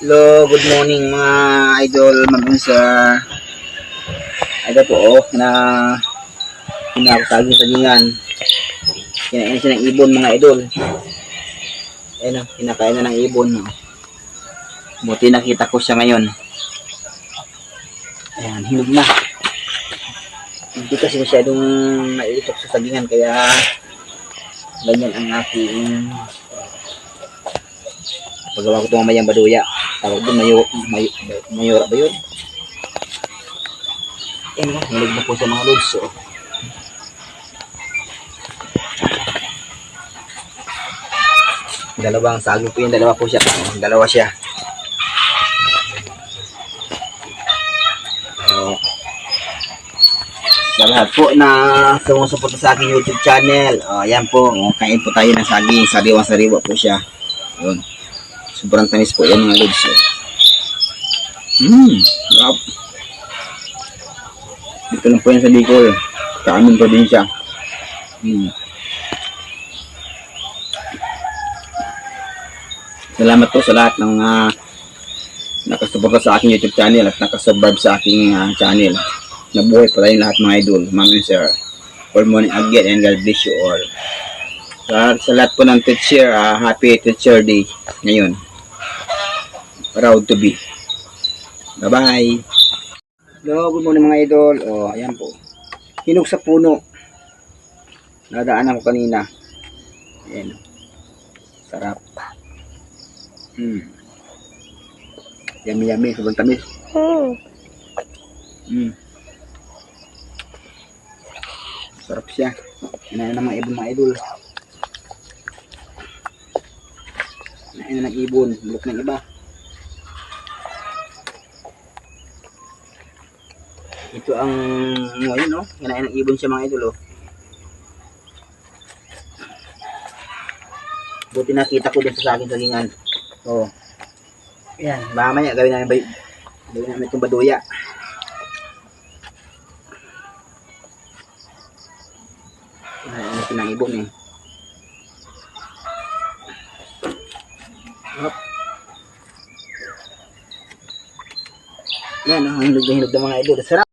Hello, good morning mga idol, mabunsar. Ito po, oh, na pinakasaging sagingan. Kinain siya ng ibon mga idol. Ayun, oh, kinakain na ng ibon. Oh. Buti nakita ko siya ngayon. Ayan, hinog na. Hindi kasi masyadong naiitok sa sagingan, kaya ganyan ang aking paggawa ko ito mamayang baduya. Tawag doon, mayo, mayo, mayora ba yun? Yan nga, hilig na po sa mga lods. So. Dalawang saging po yun, dalawa po siya. Dalawa siya. Sa lahat po na sumusuporta sa aking YouTube channel, oh, yan po, oh, kain po tayo ng saging, sariwa-sariwa po siya. Yun. Sobrang tamis po yan mga lods. Mmm, sarap. Dito lang po yan sa Bicol. Sa aming probinsya. Mm. Salamat po sa lahat ng uh, nakasuporta sa aking YouTube channel at nakasubscribe sa aking ah, channel. Nabuhay pa tayong lahat mga idol, ma'am and sir. Good morning again and God bless you all. Sa, sa lahat po ng teacher, ah, happy teacher day ngayon. Proud to be. Bye-bye. Hello, good morning mga idol. Oh, ayan po. Hinog sa puno. Nadaanan ko kanina. Ayan. Sarap. Hmm. Yummy, yummy. Sobrang tamis. Hmm. Hmm. Sarap siya. Kinain ng mga ibon mga idol. Kinain na ng ibon. Bulok ng iba. Ito ang ngayon, no? Kinain ng ibon siya mga idol, oh. Buti nakita ko din sa akin sagingan. Oh. Yan, mamaya gawin namin bay gawin namin itong baduya. Kinain natin ng ibon eh. Hop. Yan, oh, ang hinog na hinog ng mga idol. Sarap.